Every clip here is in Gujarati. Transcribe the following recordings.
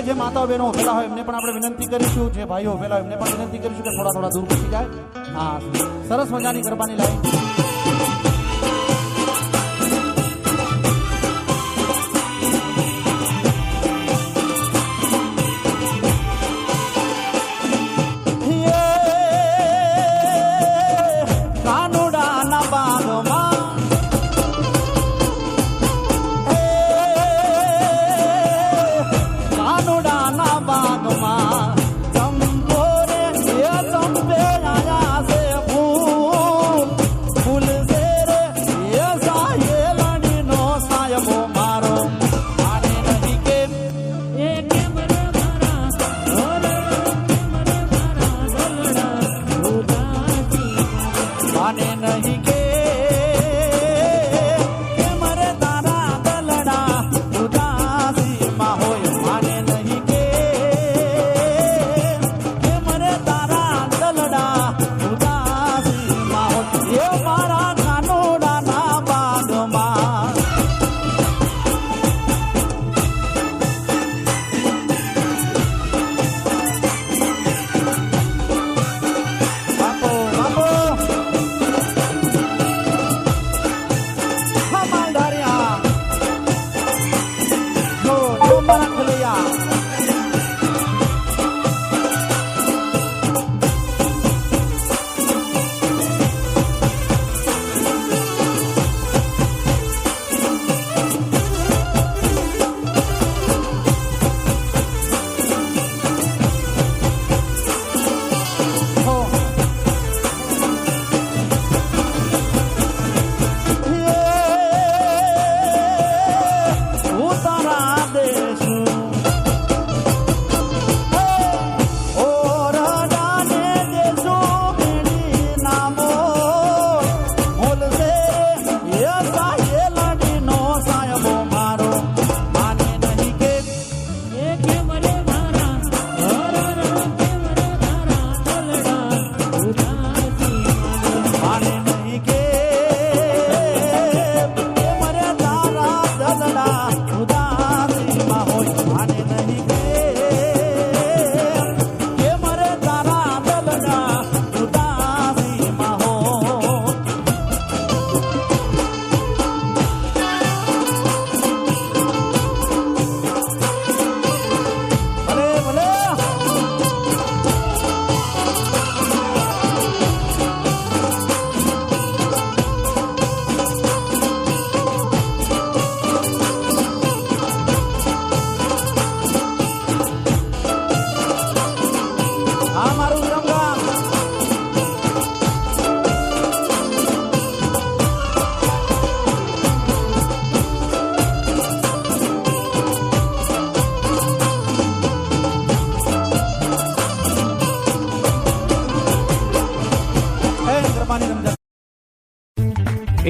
કે જે માતા બહેનો ઉભેલા હોય, એમને પણ આપણે વિનંતી કરીશું, જે ભાઈઓ ઉભેલા હોય, એમને પણ વિનંતી કરીશું કે થોડા થોડા દૂર બેસી જાય. હા, સરસ મજાની ગરબાની લાઈન. माने नहीं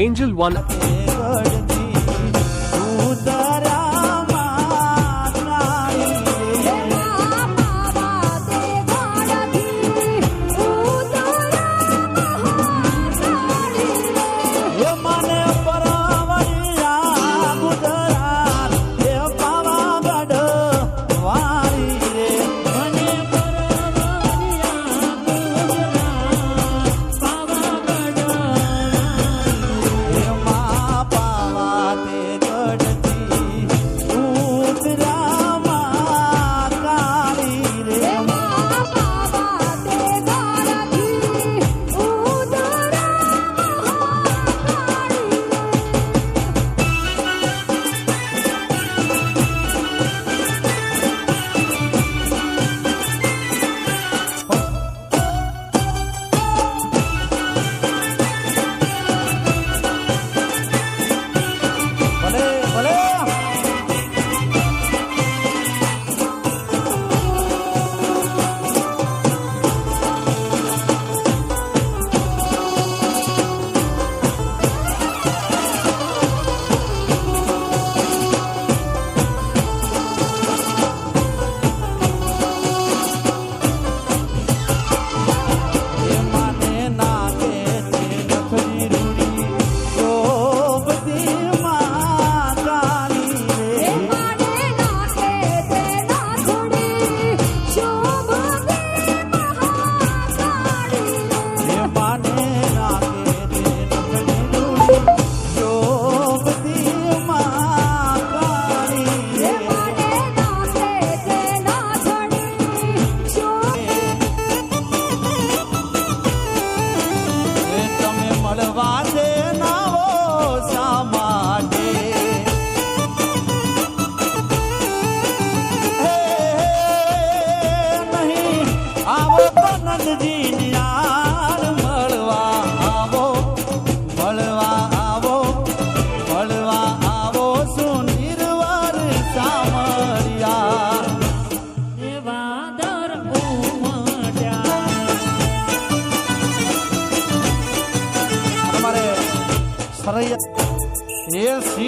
Angel One.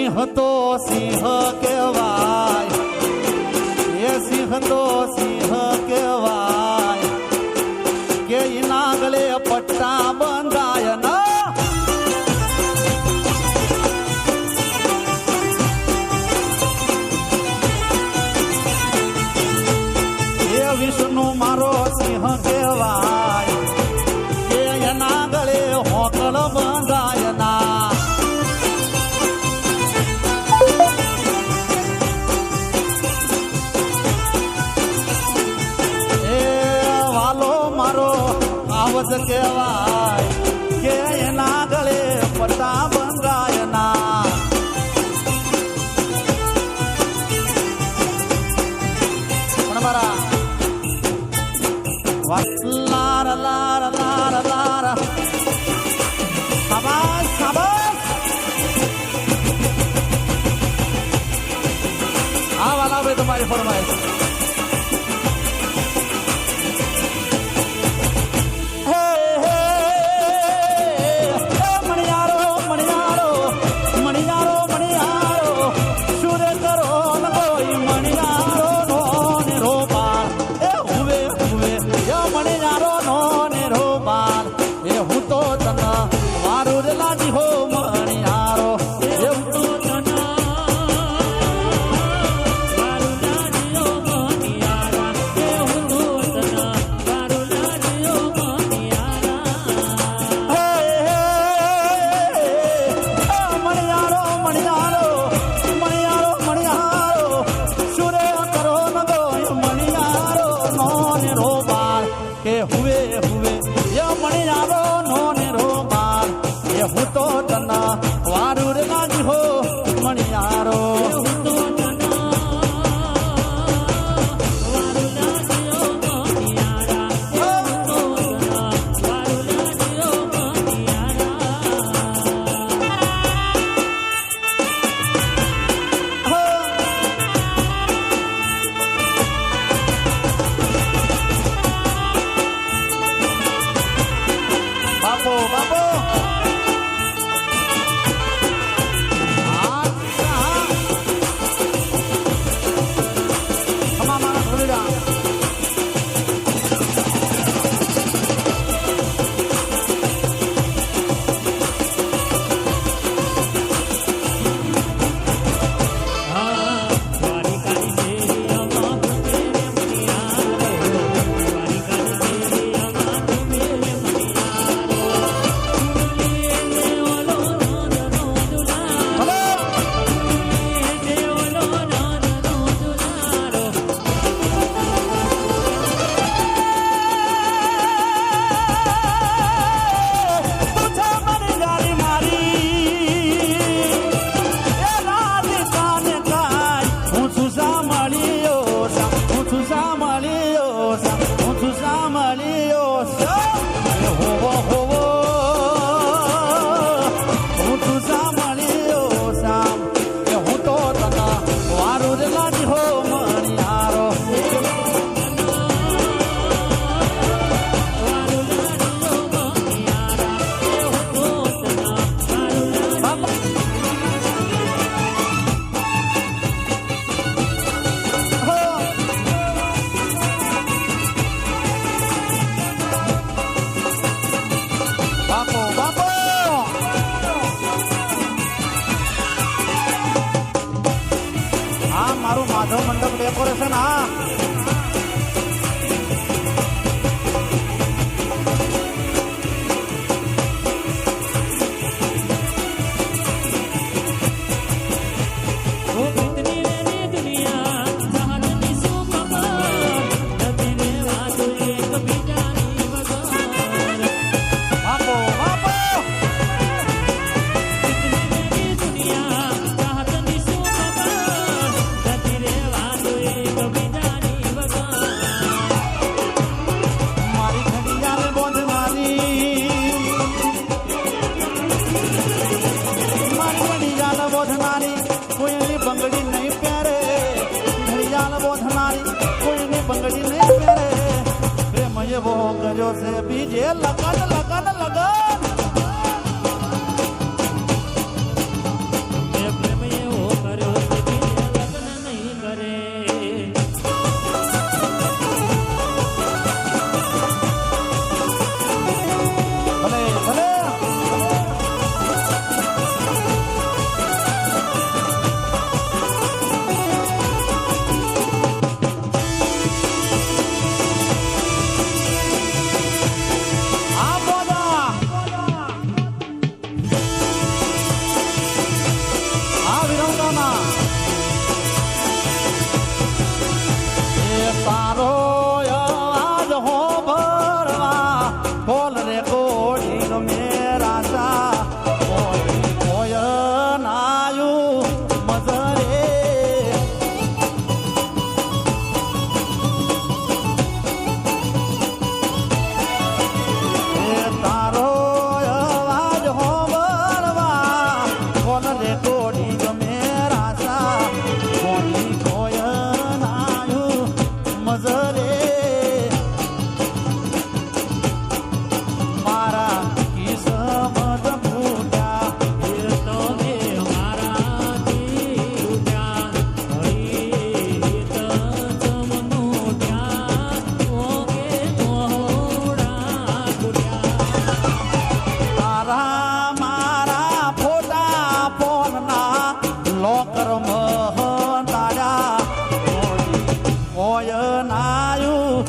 સિંહ તો સિંહ કેવાય એ સિંહ તો સિંહ કહેવાય કે એના ગળે પટા બંગાય ના પણ મારા લાર લાર લાર લાર આ વાલા તમારી ફરમાઈશ લગન લગન કોઈ નાયું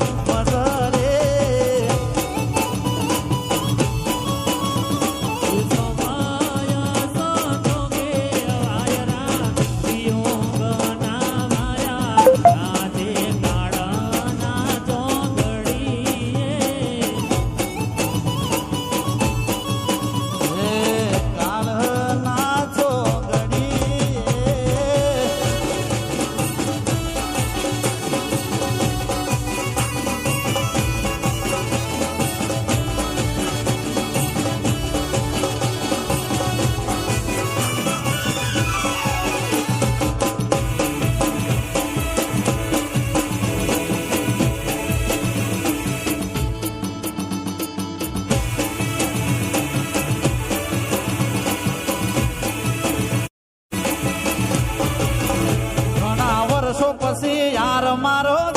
ઘણા પછી યાર મારો